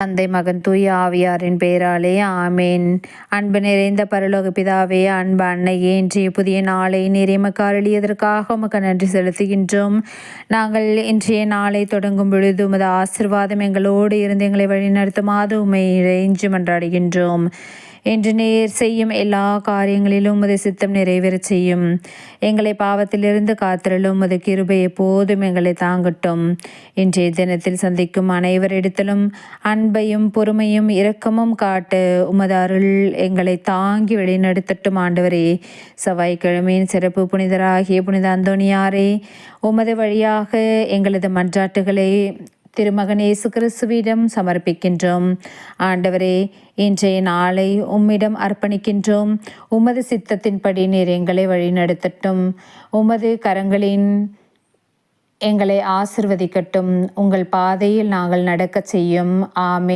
தந்தை மகன் தூய ஆவியாரின் பெயராலே ஆமேன். அன்பு நிறைந்த பரலோக பிதாவே அன்பு அன்னையே இன்றைய புதிய நாளை நிறைமக்கு அருளியதற்காக உமக்கு நன்றி செலுத்துகின்றோம். நாங்கள் இன்றைய நாளை தொடங்கும் பொழுது உமது ஆசிர்வாதம் எங்களோடு இருந்து எங்களை வழிநடத்துமாது உமை இறைஞ்சு மன்றாடுகின்றோம் என்று நேர் செய்யும் எல்லா காரியங்களிலும் உமது சித்தம் நிறைவேறச் செய்யும். எங்களை பாவத்திலிருந்து காத்திரலும் உமது கிருபை எப்போதும் எங்களை தாங்கட்டும். இன்றைய தினத்தில் சந்திக்கும் அனைவரிடத்திலும் அன்பையும் பொறுமையும் இரக்கமும் காட்டு உமது அருள் எங்களை தாங்கி வழிநடத்தட்டும் ஆண்டவரே. செவ்வாய்க்கிழமையின் சிறப்பு புனிதராகிய புனித அந்தோணியாரே உமது வழியாக எங்களது மன்றாட்டுகளை திருமகன் இயேசு கிறிஸ்துவிடம் சமர்ப்பிக்கின்றோம். ஆண்டவரே இன்றைய நாளை உம்மிடம் அர்ப்பணிக்கின்றோம். உமது சித்தத்தின்படி நீர் எங்களை வழிநடத்தட்டும். உமது கரங்களின் எங்களை ஆசிர்வதிக்கட்டும். உங்கள் பாதையில் நாங்கள் நடக்கச் செய்யும். ஆமே